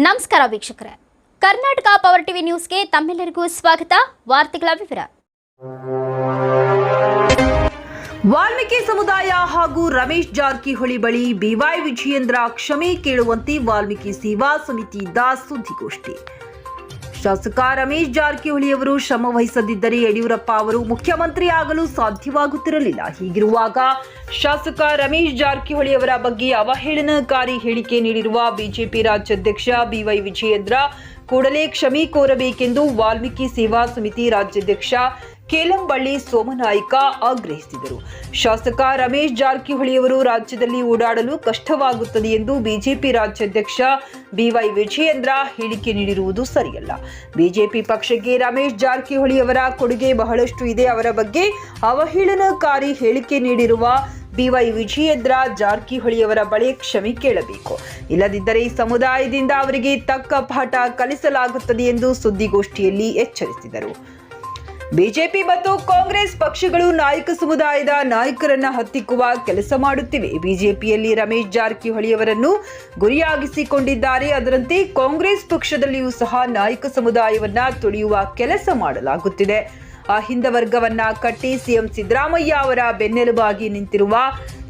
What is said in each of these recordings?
ನಮಸ್ಕಾರ ವೀಕ್ಷಕರೇ. Karnataka power TV ನ್ಯೂಸ್ಗೆ ತಮ್ಮೆಲ್ಲರಿಗೂ ಸ್ವಾಗತ. ವಾರ್ತೆಗಳ ವಿವರ. ವಾಲ್ಮೀಕಿ ಸಮುದಾಯ ಹಾಗೂ ರಮೇಶ್ ಜಾರಕಿಹೊಳಿ ಬಳಿ ಬಿವೈ ವಿಜಯೇಂದ್ರ ಕ್ಷಮೆ ಕೇಳುವಂತೆ ವಾಲ್ಮೀಕಿ ಸೇವಾ ಸಮಿತಿಯಿಂದ ಸುದ್ದಿಗೋಷ್ಠಿ. ಶಾಸಕ ರಮೇಶ್ ಜಾರಕಿಹೊಳಿ ಅವರು ಶ್ರಮ ವಹಿಸದಿದ್ದರೆ ಯಡಿಯೂರಪ್ಪ ಅವರು ಮುಖ್ಯಮಂತ್ರಿ ಆಗಲು ಸಾಧ್ಯವಾಗುತ್ತಿರಲಿಲ್ಲ. ಹೀಗಿರುವಾಗ ಶಾಸಕ ರಮೇಶ್ ಜಾರಕಿಹೊಳಿ ಅವರ ಬಗ್ಗೆ ಅವಹೇಳನಕಾರಿ ಹೇಳಿಕೆ ನೀಡಿರುವ ಬಿಜೆಪಿ ರಾಜ್ಯಾಧ್ಯಕ್ಷ ಬಿವೈ ವಿಜಯೇಂದ್ರ ಕೂಡಲೇ ಕ್ಷಮೆ ಕೋರಬೇಕೆಂದು ವಾಲ್ಮೀಕಿ ಸೇವಾ ಸಮಿತಿ ರಾಜ್ಯಾಧ್ಯಕ್ಷ ಕೇಲಂಬಳ್ಳಿ ಸೋಮನಾಯ್ಕ ಆಗ್ರಹಿಸಿದರು. ಶಾಸಕ ರಮೇಶ್ ಜಾರಕಿಹೊಳಿಯವರು ರಾಜ್ಯದಲ್ಲಿ ಓಡಾಡಲು ಕಷ್ಟವಾಗುತ್ತದೆ ಎಂದು ಬಿಜೆಪಿ ರಾಜ್ಯಾಧ್ಯಕ್ಷ ಬಿವೈ ವಿಜಯೇಂದ್ರ ಹೇಳಿಕೆ ನೀಡಿರುವುದು ಸರಿಯಲ್ಲ. ಬಿಜೆಪಿ ಪಕ್ಷಕ್ಕೆ ರಮೇಶ್ ಜಾರಕಿಹೊಳಿ ಅವರ ಕೊಡುಗೆ ಬಹಳಷ್ಟು ಇದೆ. ಅವರ ಬಗ್ಗೆ ಅವಹೇಳನಕಾರಿ ಹೇಳಿಕೆ ನೀಡಿರುವ ಬಿವೈ ವಿಜಯೇಂದ್ರ ಜಾರಕಿಹೊಳಿಯವರ ಬಳಿ ಕ್ಷಮೆ ಕೇಳಬೇಕು. ಇಲ್ಲದಿದ್ದರೆ ಈ ಸಮುದಾಯದಿಂದ ಅವರಿಗೆ ತಕ್ಕ ಪಾಠ ಕಲಿಸಲಾಗುತ್ತದೆ ಎಂದು ಸುದ್ದಿಗೋಷ್ಠಿಯಲ್ಲಿ ಎಚ್ಚರಿಸಿದರು. ಬಿಜೆಪಿ ಮತ್ತು ಕಾಂಗ್ರೆಸ್ ಪಕ್ಷಗಳು ನಾಯಕ ಸಮುದಾಯದ ನಾಯಕರನ್ನ ಹತ್ತಿಕ್ಕುವ ಕೆಲಸ ಮಾಡುತ್ತಿವೆ. ಬಿಜೆಪಿಯಲ್ಲಿ ರಮೇಶ್ ಜಾರಕಿಹೊಳಿಯವರನ್ನು ಗುರಿಯಾಗಿಸಿಕೊಂಡಿದ್ದಾರೆ. ಅದರಂತೆ ಕಾಂಗ್ರೆಸ್ ಪಕ್ಷದಲ್ಲಿಯೂ ಸಹ ನಾಯಕ ಸಮುದಾಯವನ್ನ ತುಳಿಯುವ ಕೆಲಸ ಮಾಡಲಾಗುತ್ತಿದೆ. ಅಹಿಂದ ವರ್ಗವನ್ನ ಕಟ್ಟಿ ಸಿಎಂ ಸಿದ್ದರಾಮಯ್ಯ ಅವರ ಬೆನ್ನೆಲುಬಾಗಿ ನಿಂತಿರುವ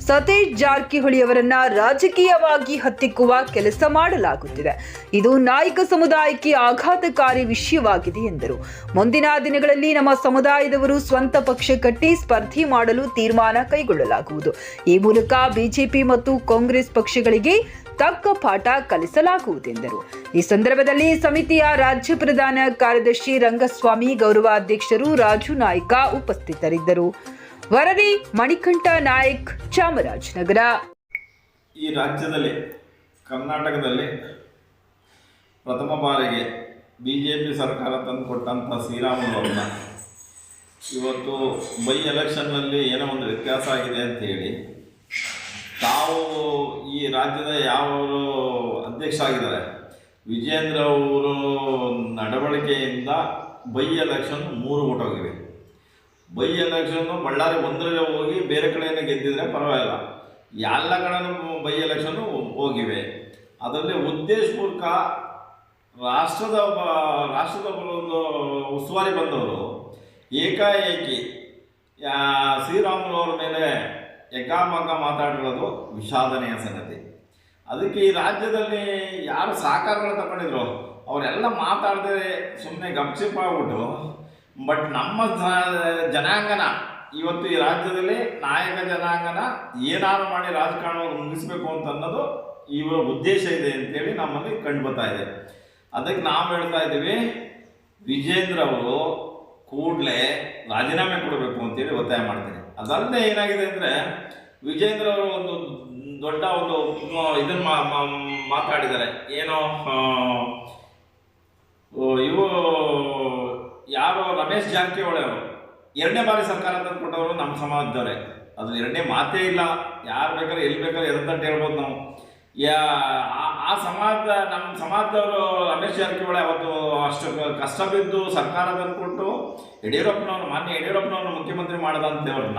ಸತೀಶ್ ಜಾರಕಿಹೊಳಿ ಅವರನ್ನ ರಾಜಕೀಯವಾಗಿ ಹತ್ತಿಕ್ಕುವ ಕೆಲಸ ಮಾಡಲಾಗುತ್ತಿದೆ. ಇದು ನಾಯಕ ಸಮುದಾಯಕ್ಕೆ ಆಘಾತಕಾರಿ ವಿಷಯವಾಗಿದೆ ಎಂದರು. ಮುಂದಿನ ದಿನಗಳಲ್ಲಿ ನಮ್ಮ ಸಮುದಾಯದವರು ಸ್ವಂತ ಪಕ್ಷ ಕಟ್ಟಿ ಸ್ಪರ್ಧೆ ಮಾಡಲು ತೀರ್ಮಾನ ಕೈಗೊಳ್ಳಲಾಗುವುದು. ಈ ಮೂಲಕ ಬಿಜೆಪಿ ಮತ್ತು ಕಾಂಗ್ರೆಸ್ ಪಕ್ಷಗಳಿಗೆ ತಕ್ಕ ಪಾಠ ಕಲಿಸಲಾಗುವುದೆಂದರು ಈ ಸಂದರ್ಭದಲ್ಲಿ ಸಮಿತಿಯ ರಾಜ್ಯ ಪ್ರಧಾನ ಕಾರ್ಯದರ್ಶಿ ರಂಗಸ್ವಾಮಿ, ಗೌರವಾಧ್ಯಕ್ಷರು ರಾಜು ನಾಯ್ಕ ಉಪಸ್ಥಿತರಿದ್ದರು. ವರದಿ ಮಣಿಕಂಠ ನಾಯಕ್ ಚಾಮರಾಜನಗರ. ಈ ರಾಜ್ಯದಲ್ಲಿ, ಕರ್ನಾಟಕದಲ್ಲಿ ಪ್ರಥಮ ಬಾರಿಗೆ ಬಿ ಜೆ ಪಿ ಸರ್ಕಾರ ತಂದು ಕೊಟ್ಟಂಥ ಇವತ್ತು ಬೈ ಎಲೆಕ್ಷನ್ನಲ್ಲಿ ಏನೋ ಒಂದು ವ್ಯತ್ಯಾಸ ಆಗಿದೆ ಅಂತ ಹೇಳಿ, ತಾವು ಈ ರಾಜ್ಯದ ಯಾವ ಅಧ್ಯಕ್ಷ ಆಗಿದ್ದಾರೆ? ವಿಜೇಂದ್ರ ಅವರು ನಡವಳಿಕೆಯಿಂದ ಬೈ ಎಲೆಕ್ಷನ್ ಮೂರು ಓಟ್ ಬೈ ಎಲೆಕ್ಷನ್ನು ಬಳ್ಳಾರಿ ಒಂದರಲ್ಲೇ ಹೋಗಿ ಬೇರೆ ಕಡೆಯಿಂದ ಗೆದ್ದಿದ್ರೆ ಪರವಾಗಿಲ್ಲ. ಎಲ್ಲ ಕಡೆನೂ ಬೈ ಎಲೆಕ್ಷನ್ನು ಹೋಗಿವೆ. ಅದರಲ್ಲಿ ಉದ್ದೇಶಪೂರ್ವಕ ರಾಷ್ಟ್ರದ ರಾಷ್ಟ್ರದ ಒಂದು ಉಸ್ತುವಾರಿ ಬಂದವರು ಏಕಾಏಕಿ ಅವರ ಮೇಲೆ ಎಗ್ಗಾಮಗ್ಗ ಮಾತಾಡಿರೋದು ವಿಷಾದನೆಯ ಸಂಗತಿ. ಅದಕ್ಕೆ ಈ ರಾಜ್ಯದಲ್ಲಿ ಯಾರು ಸಹಕಾರಗಳು ತಗೊಂಡಿದ್ರು ಅವರೆಲ್ಲ ಮಾತಾಡದೆ ಸುಮ್ಮನೆ ಗಪ್ಚಿಪ್ ಆಗ್ಬಿಟ್ಟು ಬಟ್ ನಮ್ಮ ಜನಾಂಗನ, ಇವತ್ತು ಈ ರಾಜ್ಯದಲ್ಲಿ ನಾಯಕ ಜನಾಂಗನ ಏನಾರು ಮಾಡಿ ರಾಜಕಾರಣವನ್ನು ಮುಗಿಸ್ಬೇಕು ಅಂತ ಅನ್ನೋದು ಇವರ ಉದ್ದೇಶ ಇದೆ ಅಂತೇಳಿ ನಮ್ಮಲ್ಲಿ ಕಂಡು ಬರ್ತಾ ಇದೆ. ಅದಕ್ಕೆ ನಾವು ಹೇಳ್ತಾ ಇದ್ದೀವಿ, ವಿಜೇಂದ್ರ ಅವರು ಕೂಡಲೇ ರಾಜೀನಾಮೆ ಕೊಡಬೇಕು ಅಂತೇಳಿ ಒತ್ತಾಯ ಮಾಡ್ತೀನಿ ಅದಲ್ಲದೆ ಏನಾಗಿದೆ ಅಂದರೆ, ವಿಜೇಂದ್ರ ಅವರು ಒಂದು ದೊಡ್ಡ ಒಂದು ಇದನ್ನ ಮಾತಾಡಿದ್ದಾರೆ. ಏನೋ ಇವು ಯಾರು ರಮೇಶ್ ಜಾರಕಿಹೊಳಿ ಅವರು ಎರಡನೇ ಬಾರಿ ಸರ್ಕಾರ ತಂದು ಕೊಟ್ಟವರು ನಮ್ಮ ಸಮಾಜದವರೇ. ಅದು ಎರಡನೇ ಮಾತೇ ಇಲ್ಲ. ಯಾರು ಬೇಕಾದ್ರೆ ಎಲ್ಲಿ ಬೇಕಾದ್ರೆ ಎದಂತ ಹೇಳ್ಬೋದು ನಾವು. ಯಾ, ಆ- ಸಮಾಜದ, ನಮ್ಮ ಸಮಾಜದವರು ರಮೇಶ್ ಜಾರಕಿಹೊಳಿ ಅವತ್ತು ಅಷ್ಟು ಕಷ್ಟ ಬಿದ್ದು ಸರ್ಕಾರ ತಂದುಕೊಟ್ಟು ಯಡಿಯೂರಪ್ಪನವ್ರು, ಮಾನ್ಯ ಯಡಿಯೂರಪ್ಪನವ್ರು ಮುಖ್ಯಮಂತ್ರಿ ಮಾಡಿದಂಥವ್ರನ್ನ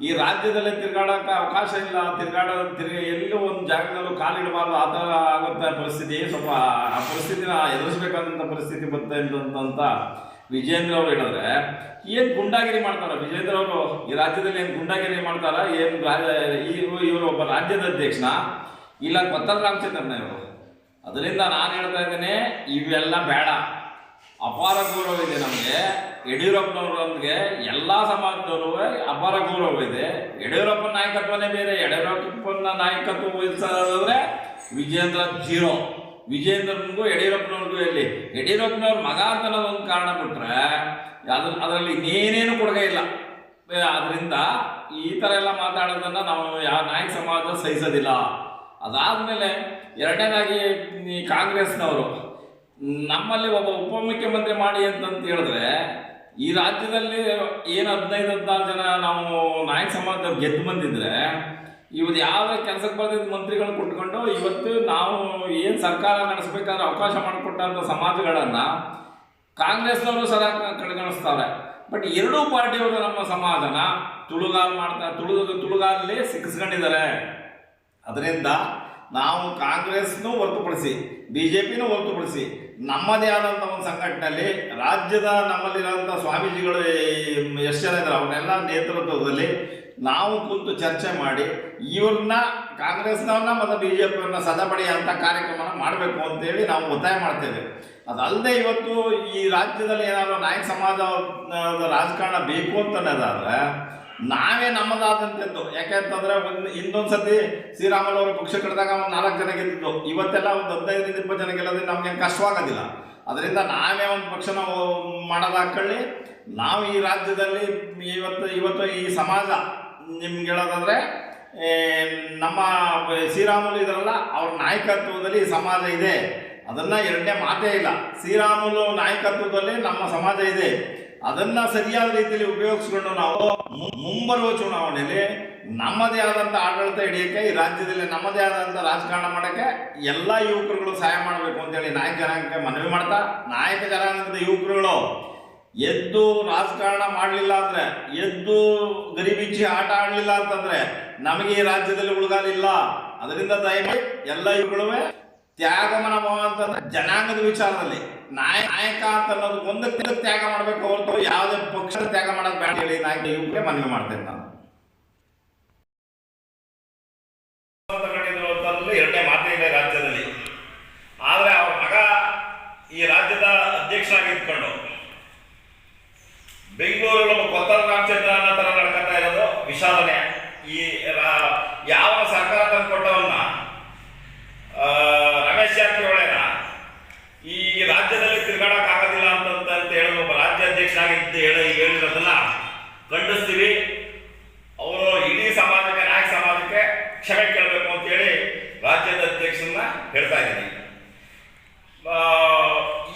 ಈ ರಾಜ್ಯದಲ್ಲಿ ತಿರುಗಾಡೋಕೆ ಅವಕಾಶ ಇಲ್ಲ. ತಿರುಗಾಡೋ, ತಿರುಗಿ ಎಲ್ಲೂ ಒಂದು ಜಾಗದಲ್ಲೂ ಕಾಲಿಡಬಾರ್ದು ಆ ಥರ ಆಗುವಂಥ ಪರಿಸ್ಥಿತಿ ಸ್ವಲ್ಪ ಆ ಪರಿಸ್ಥಿತಿನ ಎದುರಿಸ್ಬೇಕಾದಂಥ ಪರಿಸ್ಥಿತಿ ಬರ್ತಾ ಅಂತ ವಿಜೇಂದ್ರ ಅವರು ಹೇಳಿದ್ರೆ, ಏನ್ ಗುಂಡಾಗಿರಿ ಮಾಡ್ತಾರ? ವಿಜೇಂದ್ರ ಅವರು ಈ ರಾಜ್ಯದಲ್ಲಿ ಏನು ಗುಂಡಾಗಿರಿ ಮಾಡ್ತಾರ? ಏನು ಇವರು ಇವರು ಒಬ್ಬ ರಾಜ್ಯದ ಅಧ್ಯಕ್ಷನ? ಇಲ್ಲ, ಕೊತ್ತಲ್ ರಾಮಚಂದ್ರನ ಇವರು. ಅದರಿಂದ ನಾನು ಹೇಳ್ತಾ ಇದ್ದೇನೆ, ಇವೆಲ್ಲ ಬೇಡ. ಅಪಾರ ಗೌರವ ಇದೆ ನಮಗೆ. ಯಡಿಯೂರಪ್ಪನವರೊಂದಿಗೆ ಎಲ್ಲ ಸಮಾಜದವರು ಅಪಾರ ಗೌರವ ಇದೆ. ಯಡಿಯೂರಪ್ಪ ನಾಯಕತ್ವನೇ ಬೇರೆ, ಯಡಿಯೂರಪ್ಪನ ನಾಯಕತ್ವ ವಹಿಸೋದಾದ್ರೆ ವಿಜೇಂದ್ರ ಜೀರೋ. ವಿಜೇಂದ್ರನಿಗೂ ಯಡಿಯೂರಪ್ಪನವ್ರಿಗೂ ಎಲ್ಲಿ ಯಡಿಯೂರಪ್ಪನವ್ರ ಮಗ ಅಂತ ಒಂದು ಕಾರಣ ಬಿಟ್ರೆ ಅದ್ರ ಅದರಲ್ಲಿ ಇನ್ನೇನೇನು ಕೊಡುಗೆ ಇಲ್ಲ. ಅದರಿಂದ ಈ ಥರ ಎಲ್ಲ ಮಾತಾಡೋದನ್ನು ನಾವು ಯಾವ ನಾಯಕ ಸಮಾಜ ಸಹಿಸೋದಿಲ್ಲ. ಅದಾದಮೇಲೆ ಎರಡನೇದಾಗಿ ಕಾಂಗ್ರೆಸ್ನವರು, ನಮ್ಮಲ್ಲಿ ಒಬ್ಬ ಉಪಮುಖ್ಯಮಂತ್ರಿ ಮಾಡಿ ಅಂತಂತ ಹೇಳಿದ್ರೆ, ಈ ರಾಜ್ಯದಲ್ಲಿ ಏನು ಹದಿನೈದು ಹದಿನಾರು ಜನ ನಾವು ನಾಯಕ ಸಮಾಜದವ್ರು ಗೆದ್ದು ಬಂದಿದ್ರೆ ಇವತ್ತು ಯಾವ ಕೆಲಸಕ್ಕೆ ಬರ್ದಿದ್ದ ಮಂತ್ರಿಗಳು ಕೊಟ್ಕೊಂಡು ಇವತ್ತು ನಾವು ಏನು ಸರ್ಕಾರ ನಡೆಸಬೇಕಾದ್ರೆ ಅವಕಾಶ ಮಾಡಿಕೊಟ್ಟಂಥ ಸಮಾಜಗಳನ್ನು ಕಾಂಗ್ರೆಸ್ನವರು ಸದಾ ಕಡೆಗಣಿಸ್ತಾರೆ ಬಟ್ ಎರಡೂ ಪಾರ್ಟಿಯವರು ನಮ್ಮ ಸಮಾಜನ ತುಳುಗಾಲ್ ಮಾಡ್ತಾ ತುಳು ತುಳುಗಾಲಲ್ಲಿ ಸಿಕ್ಕಿಸ್ಕೊಂಡಿದ್ದಾರೆ ಅದರಿಂದ ನಾವು ಕಾಂಗ್ರೆಸ್ನೂ ಹೊರತುಪಡಿಸಿ ಬಿ ಜೆ ಪಿನೂ ಹೊರತುಪಡಿಸಿ, ನಮ್ಮದೇ ಆದಂಥ ಒಂದು ಸಂಘಟನೆಯಲ್ಲಿ ರಾಜ್ಯದ ನಮ್ಮಲ್ಲಿರೋಂಥ ಸ್ವಾಮೀಜಿಗಳು ಎಷ್ಟು ಜನ ಇದ್ದಾರೆ ಅವನ್ನೆಲ್ಲ ನೇತೃತ್ವದಲ್ಲಿ ನಾವು ಕುಂತು ಚರ್ಚೆ ಮಾಡಿ ಇವ್ರನ್ನ ಕಾಂಗ್ರೆಸ್ನವ್ರನ್ನ ಮತ್ತು ಬಿ ಜೆ ಪಿಯವ್ರನ್ನ ಅಂತ ಕಾರ್ಯಕ್ರಮನ ಮಾಡಬೇಕು ಅಂತೇಳಿ ನಾವು ಒತ್ತಾಯ ಮಾಡ್ತೇವೆ. ಅದಲ್ಲದೆ ಇವತ್ತು ಈ ರಾಜ್ಯದಲ್ಲಿ ಏನಾದರೂ ನಾಯಕ ಸಮಾಜ ರಾಜಕಾರಣ ಬೇಕು ಅಂತನ್ನೋದಾದ್ರೆ ನಾವೇ ನಮ್ಮದಾದಂಥದ್ದು. ಯಾಕೆಂತಂದ್ರೆ ಒಂದು ಇನ್ನೊಂದು ಸತಿ ಶ್ರೀರಾಮುಲು ಅವರು ಪಕ್ಷ ಕಟ್ಟಿದಾಗ ಒಂದು ನಾಲ್ಕು ಜನ ಗೆದ್ದಿದ್ದು. ಇವತ್ತೆಲ್ಲ ಒಂದು ಹದಿನೈದರಿಂದ ಇಪ್ಪತ್ತು ಜನ ಗೆಲ್ಲೋದ್ರೆ ನಮಗೆ ಕಷ್ಟವಾಗೋದಿಲ್ಲ. ಅದರಿಂದ ನಾವೇ ಒಂದು ಪಕ್ಷನ ಮಾಡೋದಾಕೊಳ್ಳಿ ನಾವು ಈ ರಾಜ್ಯದಲ್ಲಿ ಇವತ್ತು ಇವತ್ತು ಈ ಸಮಾಜ ನಿಮ್ಗೆ ಹೇಳೋದಾದ್ರೆ ನಮ್ಮ ಶ್ರೀರಾಮುಲು ಇದರಲ್ಲ, ಅವ್ರ ನಾಯಕತ್ವದಲ್ಲಿ ಸಮಾಜ ಇದೆ. ಅದನ್ನ ಎರಡನೇ ಮಾತೇ ಇಲ್ಲ. ಶ್ರೀರಾಮುಲು ನಾಯಕತ್ವದಲ್ಲಿ ನಮ್ಮ ಸಮಾಜ ಇದೆ. ಅದನ್ನ ಸರಿಯಾದ ರೀತಿಯಲ್ಲಿ ಉಪಯೋಗಿಸ್ಕೊಂಡು ನಾವು ಮುಂಬರುವ ಚುನಾವಣೆಯಲ್ಲಿ ನಮ್ಮದೇ ಆದಂಥ ಆಡಳಿತ ಹಿಡಿಯೋಕ್ಕೆ, ಈ ರಾಜ್ಯದಲ್ಲಿ ನಮ್ಮದೇ ಆದಂಥ ರಾಜಕಾರಣ ಮಾಡೋಕ್ಕೆ ಎಲ್ಲ ಯುವಕರುಗಳು ಸಹಾಯ ಮಾಡಬೇಕು ಅಂತೇಳಿ ನಾಯಕ ಜನಾಂಗಕ್ಕೆ ಮನವಿ ಮಾಡ್ತಾ, ನಾಯಕ ಜನಾಂಗದ ಯುವಕರುಗಳು ಎದ್ದು ರಾಜಕಾರಣ ಮಾಡಲಿಲ್ಲ ಅಂದ್ರೆ, ಎದ್ದು ಗರಿಬಿಚ್ಚಿ ಆಟ ಆಡಲಿಲ್ಲ ಅಂತಂದ್ರೆ ನಮಗೆ ಈ ರಾಜ್ಯದಲ್ಲಿ ಉಳಿಗಾಲಿಲ್ಲ ಅದರಿಂದ ದಯಮಾಡಿ ಎಲ್ಲ ಇವುಗಳು ತ್ಯಾಗ ಮನೋಭಾವ ಅಂತಂದ್ರೆ ಜನಾಂಗದ ವಿಚಾರದಲ್ಲಿ ನಾಯ ನಾಯಕ ಅಂತ ಅನ್ನೋದು ಒಂದಕ್ಕೆ ತ್ಯಾಗ ಮಾಡಬೇಕು ಹೊರತು ಯಾವುದೇ ಪಕ್ಷದ ತ್ಯಾಗ ಮಾಡೋದು ಬೇಡ ಹೇಳಿ ನಾಯಕ ಇವ್ರಿಗೆ ಮನವಿ ಮಾಡ್ತೇನೆ ನಾನು. ಎರಡನೇ ಮಾತೇ ಇದೆ ರಾಜ್ಯದಲ್ಲಿ. ಆದ್ರೆ ಅವ್ರ ಮಗ ಈ ರಾಜ್ಯದ ಅಧ್ಯಕ್ಷರಾಗಿ ಇದ್ಕೊಂಡು ಬೆಂಗಳೂರಲ್ಲಿ ಒಬ್ಬ ಕೊತ್ತಲ ರಾಮಚಂದ್ರ ಅನ್ನೋ ತರ ನಡ್ಕೊತಾ ಇರೋದು ವಿಷಾದನೆ. ಈ ಯಾವ ಸರ್ಕಾರ ತಂದು ಕೊಟ್ಟವನ್ನ? ರಮೇಶ್ ಜಾರಕಿಹೊಳೆನ? ಈ ರಾಜ್ಯದಲ್ಲಿ ತಿರುಗಾಡಕ್ ಆಗೋದಿಲ್ಲ ಅಂತಂತ ಅಂತ ಹೇಳಿ ಒಬ್ಬ ರಾಜ್ಯಾಧ್ಯಕ್ಷ ಆಗಿದ್ದು ಹೇಳಿ ಹೇಳಿರೋದನ್ನ ಖಂಡಿಸ್ತೀವಿ. ಅವರು ಇಡೀ ಸಮಾಜಕ್ಕೆ, ನಾಯಕ ಸಮಾಜಕ್ಕೆ ಕ್ಷಮೆ ಕೇಳಬೇಕು ಅಂತೇಳಿ ರಾಜ್ಯದ ಅಧ್ಯಕ್ಷರನ್ನ ಹೇಳ್ತಾ ಇದ್ದೀನಿ.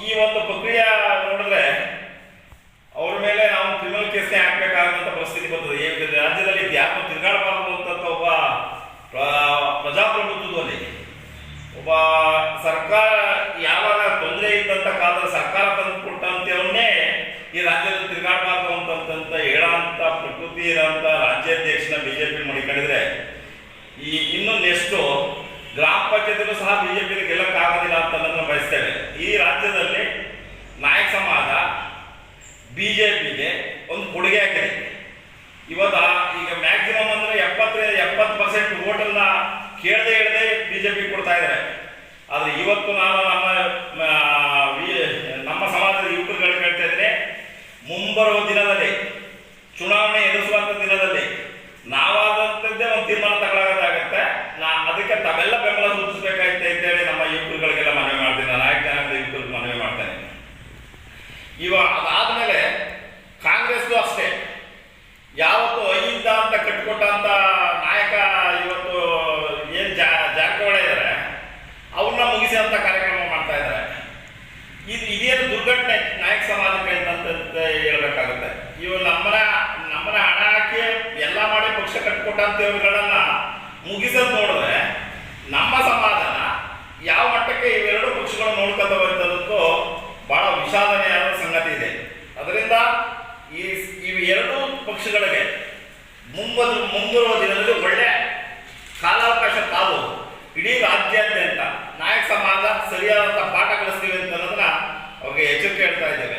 ಈ ಒಂದು ಪ್ರಕ್ರಿಯೆ ಅವ್ರ ಮೇಲೆ ನಾವು ಕ್ರಿಮಿನಲ್ ಕೇಸ್ನೇ ಹಾಕಬೇಕಾದಂತ ಪರಿಸ್ಥಿತಿ ಬರ್ತದೆ ರಾಜ್ಯದಲ್ಲಿ ಯಾಕೆ ತಿರುಗಾಡಬಾರದು ಒಬ್ಬ ಪ್ರ- ಪ್ರಜಾಪ್ರಭುತ್ವದಲ್ಲಿ ಒಬ್ಬ ಸರ್ಕಾರ ಯಾವಾಗ ತೊಂದರೆ ಇದ್ದಂತ ಕಾಲದಲ್ಲಿ ಸರ್ಕಾರ ತಂದು ಕೊಟ್ಟಂತವನ್ನೇ ಈ ರಾಜ್ಯದಲ್ಲಿ ತಿರುಗಾಡಬಾರದು ಅಂತಂತ ಹೇಳಂತ ಪ್ರಕೃತಿ ಇರೋಂಥ ರಾಜ್ಯಾಧ್ಯಕ್ಷನ ಬಿಜೆಪಿ ಮಡಿಕೊಂಡಿದ್ರೆ, ಈ ಇನ್ನು ನೆಕ್ಸ್ಟು ಗ್ರಾಮ ಪಂಚಾಯತ್ ಸಹ ಬಿಜೆಪಿ ಗೆಲ್ಲಕ್ಕಾಗೋದಿಲ್ಲ ಅಂತ ನಾನು ಬಯಸ್ತೇವೆ ಈ ರಾಜ್ಯದಲ್ಲಿ ಬಿಜೆಪಿಗೆ ಒಂದು ಕೊಡುಗೆ ಆಗಿದೆ ಇವತ್ತ ಈಗ ಮ್ಯಾಕ್ಸಿಮಮ್ ಅಂದ್ರೆ ಎಪ್ಪತ್ತರಿಂದ ಎಪ್ಪತ್ತು ಪರ್ಸೆಂಟ್ ಓಟನ್ನ ಕೇಳದೆ ಹೇಳದೆ ಬಿಜೆಪಿ ಕೊಡ್ತಾ ಇದ್ದಾರೆ. ಆದ್ರೆ ಇವತ್ತು ನಾನು ನಮ್ಮ ನಮ್ಮ ಸಮಾಜದ ಯುವಕರುಗಳು ಹೇಳ್ತಾ ಇದ್ರೆ ಮುಂಬರುವ ದಿನದಲ್ಲಿ, ಚುನಾವಣೆ ಎದುರಿಸುವಂತ ದಿನದಲ್ಲಿ ನಾವಾದಂಥದ್ದೇ ಒಂದು ತೀರ್ಮಾನ ತಗೊಳ್ಳೋದಾಗತ್ತೆ ನಾ, ಅದಕ್ಕೆ ತಾವೆಲ್ಲ ಬೆಂಬಲ ಸೂಚಿಸಬೇಕಾಯ್ತು ಅಂತೇಳಿ ನಮ್ಮ ಯುವಕರುಗಳಿಗೆಲ್ಲ ಮನವಿ ಮಾಡ್ತೀನಿ ನಾನು ನಾಯಕ ಜನಾಂಗದ ಯುವಕರಿಗೆ ಮನವಿ ಮಾಡ್ತೇನೆ ಇವಾಗ ಅದಾದ್ಮೇಲೆ ಕಾಂಗ್ರೆಸ್ದು ಅಷ್ಟೇ ಯಾವತ್ತು ಅಹಿಂದ ಅಂತ ಕಟ್ಟಿಕೊಟ್ಟಂತ ನಾಯಕ ಇವತ್ತು ಏನ್ ಜಾ ಜಾರಕಿಹೊಳಿ ಇದ್ದಾರೆ ಅವ್ರನ್ನ ಮುಗಿಸುವಂತ ಕಾರ್ಯಕ್ರಮ ಮಾಡ್ತಾ ಇದ್ದಾರೆ ಇದು ಇದೇನು ದುರ್ಘಟನೆ ನಾಯಕ ಸಮಾಜಕ್ಕೆ ಅಂತ ಹೇಳ್ಬೇಕಾಗುತ್ತೆ ಇವು ನಮ್ಮನ ನಮ್ಮನ ಹಣ ಹಾಕಿ ಎಲ್ಲ ಮಾಡಿ ಪಕ್ಷ ಕಟ್ಟಿಕೊಟ್ಟಂತವ್ರುಗಳನ್ನ ಮುಗಿಸೋದು ನೋಡಿದ್ರೆ ನಮ್ಮ ಸಮಾಧಾನ ಯಾವ ಮಟ್ಟಕ್ಕೆ ಇವೆರಡು ಪಕ್ಷಗಳು ನೋಡ್ಕೊತ ಅಂತದ್ದು ಬಹಳ ವಿಷಾದನೆಯಾದ ಸಂಗತಿ ಇದೆ. ಅದರಿಂದ ಈ ಇವೆರಡೂ ಪಕ್ಷಗಳಿಗೆ ಮುಂಬರು ಮುಂಬರುವ ದಿನದಲ್ಲಿ ಒಳ್ಳೆ ಕಾಲಾವಕಾಶ ತಾವು ಇಡೀ ರಾಜ್ಯಾದ್ಯಂತ ನಾಯಕ ಸಮಾಜ ಸರಿಯಾದಂಥ ಪಾಠ ಕಲಿಸ್ತೀವಿ ಅಂತ ಅನ್ನೋದನ್ನ ಅವ್ರಿಗೆ ಎಚ್ಚರಿಕೆ ಹೇಳ್ತಾ ಇದ್ದೇವೆ.